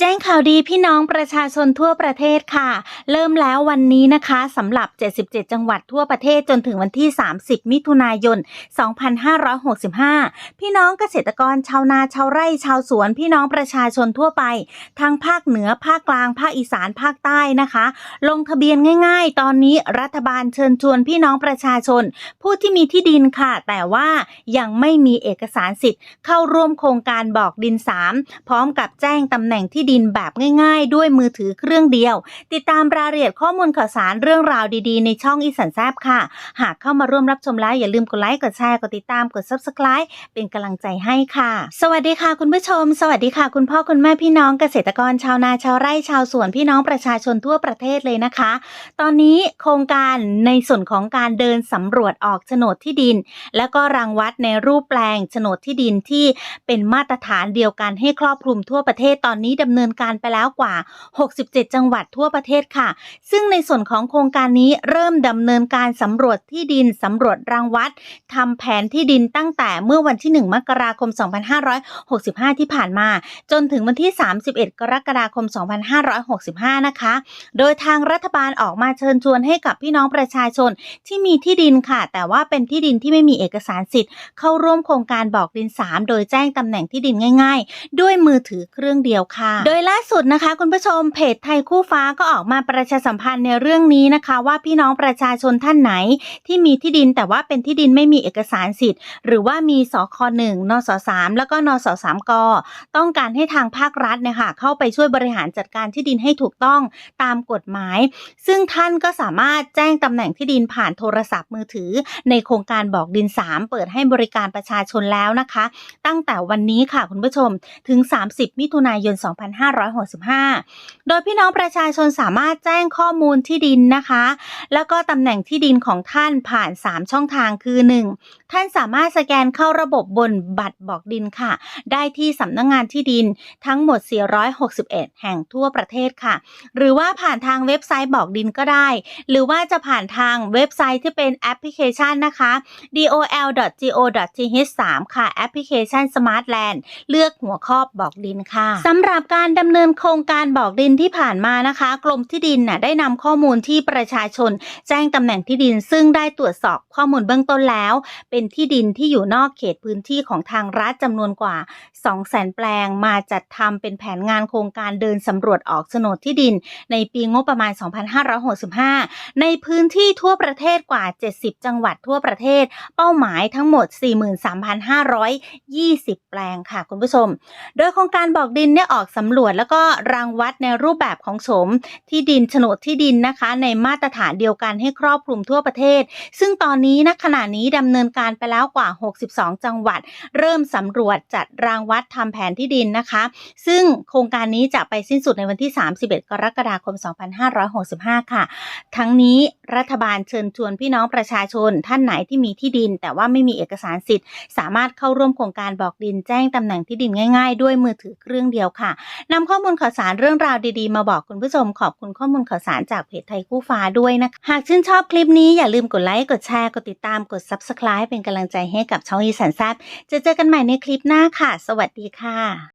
แจ้งข่าวดีพี่น้องประชาชนทั่วประเทศค่ะ เริ่มแล้ววันนี้นะคะสำหรับ 77 จังหวัดทั่วประเทศจนถึงวันที่ 30 มิถุนายน 2565 พี่น้องเกษตรกรชาวนาชาวไร่ชาวสวน พี่น้องประชาชนทั่วไป ทั้งภาคเหนือภาคกลางภาคอีสานภาคใต้นะคะ ลงทะเบียนง่าย ๆ ตอนนี้รัฐบาลเชิญชวนพี่น้องประชาชน ผู้ที่มีที่ดินค่ะ แต่ว่ายังไม่มีเอกสารสิทธิ์ เข้าร่วมโครงการบอกดิน 3 พร้อมกับแจ้งตำแหน่งที่ดินแบบง่าย ๆ ด้วยมือถือเครื่องเดียว ติดตามรายละเอียดข้อมูลข่าวสารเรื่องราวดีๆ ในช่องอีสันแซบค่ะ หากเข้ามาร่วมรับชมแล้วอย่าลืมกดไลค์กดแชร์กดติดตามกด subscribe เป็นกำลังใจให้ค่ะ สวัสดีค่ะคุณผู้ชม สวัสดีค่ะ คุณพ่อคุณแม่พี่น้องเกษตรกรชาวนาชาวไร่ชาวสวนพี่น้องประชาชนทั่วประเทศเลยนะคะ ตอนนี้โครงการในส่วนของการเดินสำรวจออกโฉนดที่ดิน แล้วก็รังวัดในรูปแปลงโฉนดที่ดินที่เป็นมาตรฐานเดียวกันให้ครอบคลุมทั่วประเทศตอนนี้ดำเนินการไปแล้วกว่า 67 จังหวัดทั่วประเทศค่ะ ซึ่งในส่วนของโครงการนี้เริ่มดำเนินการสำรวจที่ดินสำรวจรังวัดทำแผนที่ดินตั้งแต่เมื่อวันที่ 1 มกราคม 2565 ที่ผ่านมา จนถึงวันที่ 31 กรกฎาคม 2565 นะคะ โดยทางรัฐบาลออกมาเชิญชวนให้กับพี่น้องประชาชนที่มีที่ดินค่ะ แต่ว่าเป็นที่ดินที่ไม่มีเอกสารสิทธิ์ เข้าร่วมโครงการบอกดิน 3 โดยแจ้งตำแหน่งที่ดินง่าย ๆ ด้วยมือถือเครื่องเดียวค่ะโดยล่าสุดนะคะ คุณผู้ชมเพจไทยคู่ฟ้าก็ออกมาประชาสัมพันธ์ในเรื่องนี้นะคะ ว่าพี่น้องประชาชนท่านไหน ที่มีที่ดินแต่ว่าเป็นที่ดินไม่มีเอกสารสิทธิ์ หรือว่ามีสคหนึ่งนสสามแล้วก็นสสามกต้องการให้ทางภาครัฐเนี่ยค่ะเข้าไปช่วยบริหารจัดการที่ดินให้ถูกต้องตามกฎหมาย ซึ่งท่านก็สามารถแจ้งตำแหน่งที่ดินผ่านโทรศัพท์มือถือ ในโครงการบอกดิน 3 เปิดให้บริการประชาชนแล้วนะคะ ตั้งแต่วันนี้ค่ะคุณผู้ชมถึง 30 มิถุนายน2565 โดยพี่น้องประชาชนสามารถแจ้งข้อมูลที่ดินนะคะ แล้วก็ตำแหน่งที่ดินของท่านผ่าน 3 ช่องทางคือ 1. ท่านสามารถสแกนเข้าระบบบนบัตรบอกดินค่ะ ได้ที่สำนักงงานที่ดินทั้งหมด 461 แห่งทั่วประเทศค่ะ หรือว่าผ่านทางเว็บไซต์บอกดินก็ได้ หรือว่าจะผ่านทางเว็บไซต์ที่เป็นแอปพลิเคชันนะคะ dol.go.th 3ค่ะ แอปพลิเคชัน Smart Land เลือกหัวข้อบอกดินค่ะสำหรับการการดำเนินโครงการบอกดินที่ผ่านมานะคะ กรมที่ดินน่ะได้นำข้อมูลที่ประชาชน แจ้งตำแหน่งที่ดิน ซึ่งได้ตรวจสอบข้อมูลเบื้องต้นแล้ว เป็นที่ดินที่อยู่นอกเขตพื้นที่ของทางรัฐจำนวนกว่า 200,000 แปลง มาจัดทำเป็นแผนงานโครงการเดินสำรวจออกโฉนดที่ดิน ในปีงบประมาณ 2565 ในพื้นที่ทั่วประเทศกว่า 70 จังหวัดทั่วประเทศ เป้าหมายทั้งหมด 43,520 แปลงค่ะคุณผู้ชม โดยโครงการบอกดินเนี่ยออกสำรวจรวจแล้วก็รังวัดในรูปแบบของโฉมที่ดินโฉนดที่ดินนะคะ ในมาตรฐานเดียวกันให้ครอบคลุมทั่วประเทศ ซึ่งตอนนี้ณขณะนี้ดำเนินการไปแล้วกว่า 62 จังหวัด เริ่มสำรวจจัดรางวัดทำแผนที่ดินนะคะ ซึ่งโครงการนี้จะไปสิ้นสุดในวันที่ 31 กรกฎาคม 2565 ค่ะ ทั้งนี้รัฐบาลเชิญชวนพี่น้องประชาชนท่านไหนที่มีที่ดิน แต่ว่าไม่มีเอกสารสิทธิ์ สามารถเข้าร่วมโครงการบอกดินแจ้งตำแหน่งที่ดินง่าย ๆ ด้วยมือถือเครื่องเดียวค่ะนำข้อมูลข่าวสารเรื่องราวดีๆ มาบอกคุณผู้ชมขอบคุณข้อมูลข่าวสารจากเพจไทยคู่ฟ้าด้วยนะคะ หากชื่นชอบคลิปนี้อย่าลืมกดไลค์ กดแชร์ กดติดตาม กด subscribe เป็นกำลังใจให้กับช่องอีสันแซบจะเจอกันใหม่ในคลิปหน้าค่ะ สวัสดีค่ะ